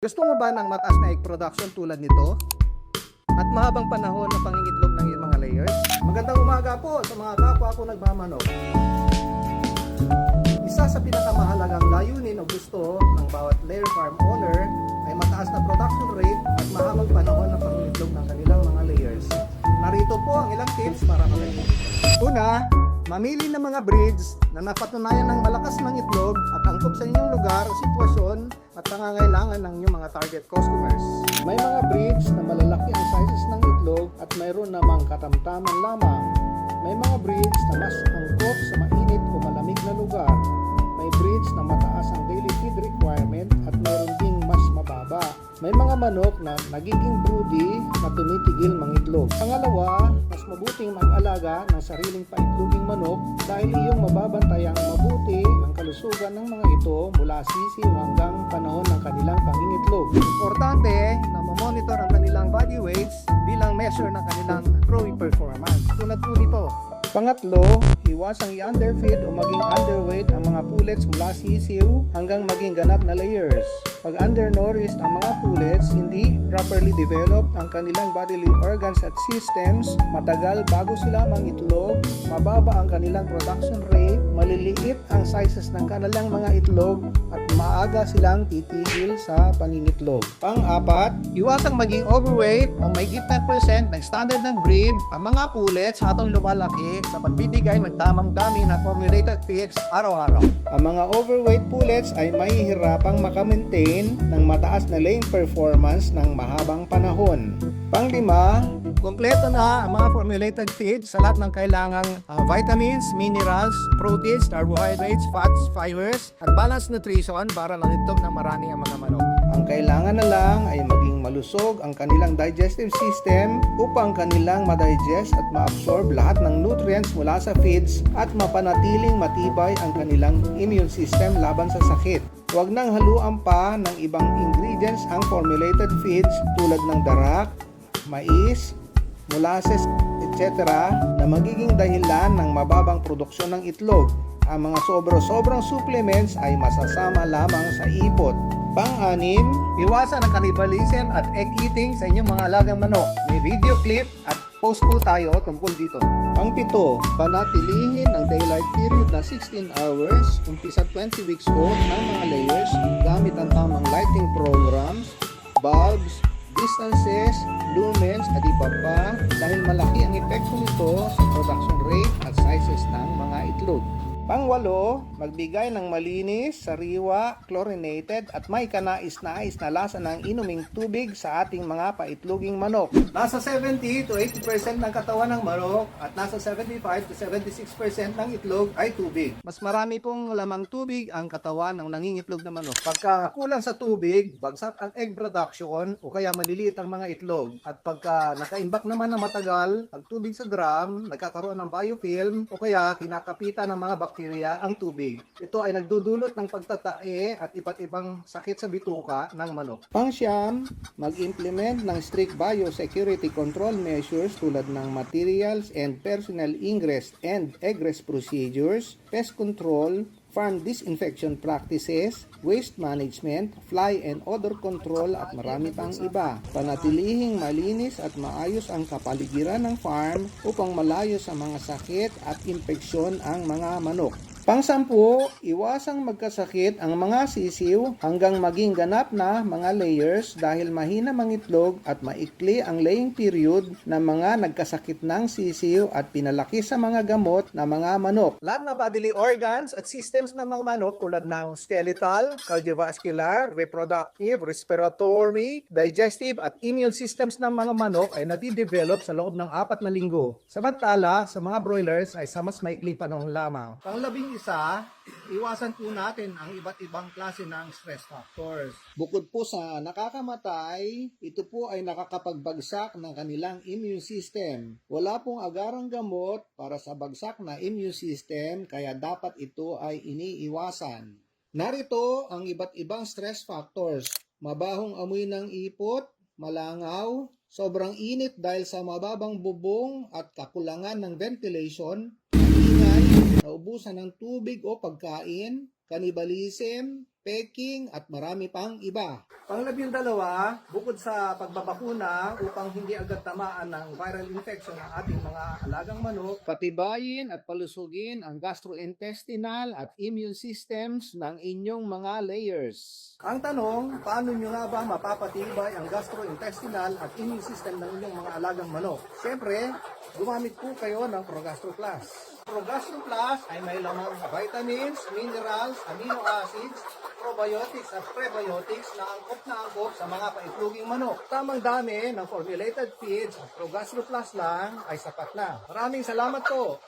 Gusto mo ba ng mataas na egg production tulad nito? At mahabang panahon na pangingitlog ng iyong mga layers? Magandang umaga po sa mga kapwa ko nagmamanok. Isa sa pinakamahalagang layunin o gusto ng bawat layer farm owner ay mataas na production rate at mahabang panahon na pangingitlog ng kanilang mga layers. Narito po ang ilang tips para magaling. Una, mamili ng mga breeds na napatunayan ng malakas ng itlog at angkop sa inyong lugar, sitwasyon at pangangailangan ng inyong mga target customers. May mga breeds na malalaki ang sizes ng itlog at mayroon namang katamtaman lamang. May mga breeds na mas angkop sa mainit o malamig na lugar. May breeds na mataas ang daily feed requirement at mayroon ding mas mababa. May mga manok na nagiging broody na tumitigil mangitlog. Pangalawa, mabuting mag-alaga ng sariling paitloging manok dahil iyong mababantayang mabuti ang kalusugan ng mga ito mula sisiw hanggang panahon ng kanilang pangingitlog. Importante na mamonitor ang kanilang body weights bilang measure ng kanilang growing performance. Tulad po nito. Pangatlo, iwasang i-underfeed o maging underweight ang mga pullets mula sisiw hanggang maging ganap na layers. Pag undernourished ang mga pullets, hindi properly developed ang kanilang bodily organs at systems, matagal bago sila mangitlog, mababa ang kanilang production rate, maliliit ang sizes ng kanilang mga itlog, at maaga silang titigil sa pangingitlog. Pang-apat, iwasang maging overweight o may gitna percent ng standard ng breed ang mga pullets habang lumalaki sa pagbibigay ng tamang dami ng formulated feeds araw-araw. Ang mga overweight pullets ay mahihirapang makamaintain ng mataas na laying performance ng mahabang panahon. Panglima, Kompleto na ang mga formulated feeds sa lahat ng kailangang ah, vitamins, minerals, proteins, carbohydrates, fats, fibers, at balanced nutrition para nanitog ng marami ang mga manok. Ang kailangan na lang ay maging malusog ang kanilang digestive system upang kanilang madigest at ma-absorb lahat ng nutrients mula sa feeds at mapanatiling matibay ang kanilang immune system laban sa sakit. Huwag nang haluan pa ng ibang ingredients ang formulated feeds tulad ng darak, mais, molasses, etc. na magiging dahilan ng mababang produksyon ng itlog. Ang mga sobro-sobrang supplements ay masasama lamang sa ipot. Pang-anim, iwasan ang cannibalism at egg eating sa inyong mga alagang manok. May video clip at post po tayo tungkol dito. Pang-pito, panatilihin ang daylight period na 16 hours, umpisa 20 weeks old ng mga layers gamit ang tamang lighting programs, bulbs, distances, lumens at iba pa dahil malaki ang epekto nito sa production rate at sizes ng mga itlog. Pangwalo, magbigay ng malinis, sariwa, chlorinated at may kanais-nais na lasa ng inuming tubig sa ating mga paitloging manok. Nasa 70 to 80% ng katawan ng manok at nasa 75 to 76% ng itlog ay tubig. Mas marami pong lamang tubig ang katawan ng nangingitlog na manok. Pagka kulang sa tubig, bagsak ang egg production o kaya maliliit ang mga itlog. At pagka nakaimbak naman na matagal ang tubig sa drum, nagkakaroon ng biofilm o kaya kinakapitan ng mga bakterya ang tubig. Ito ay nagdudulot ng pagtatae at iba't ibang sakit sa bituka ng manok. Pangsyam, mag-implement ng strict biosecurity control measures tulad ng materials and personnel ingress and egress procedures, pest control, farm disinfection practices, waste management, fly and odor control at marami pang iba. Panatilihing malinis at maayos ang kapaligiran ng farm upang malayo sa mga sakit at impeksyon ang mga manok. Pangsampu, iwasang magkasakit ang mga sisiw hanggang maging ganap na mga layers dahil mahina mangitlog at maikli ang laying period ng mga nagkasakit ng sisiw at pinalaki sa mga gamot na mga manok. Lahat ng bodily organs at systems ng mga manok tulad ng skeletal, cardiovascular, reproductive, respiratory, digestive at immune systems ng mga manok ay nadidevelop sa loob ng apat na linggo. Samantala, sa mga broilers ay sa mas maikli panahon lamang. Panglabing isa, iwasan po natin ang iba't ibang klase ng stress factors. Bukod po sa nakakamatay, ito po ay nakakapagbagsak ng kanilang immune system. Wala pong agarang gamot para sa bagsak na immune system kaya dapat ito ay iniiwasan. Narito ang iba't ibang stress factors. Mabahong amoy ng ipot, malangaw, sobrang init dahil sa mababang bubong at kakulangan ng ventilation, naubusan ng tubig o pagkain, cannibalism, peking at marami pang iba. Panglabing dalawa, bukod sa pagbabakuna upang hindi agad tamaan ng viral infection ang ating mga alagang manok, Patibayin at palusugin ang gastrointestinal at immune systems ng inyong mga layers. ang tanong, paano nyo nga ba mapapatibay ang gastrointestinal at immune system ng inyong mga alagang manok? Siyempre, gumamit po kayo ng Progastro Plus. Progastro Plus ay may lamang vitamins, minerals, amino acids, probiotics at prebiotics na angkop na angkop sa mga paitloging manok. Tamang dami ng formulated feeds at Progastro Plus lang ay sapat na. Maraming salamat po!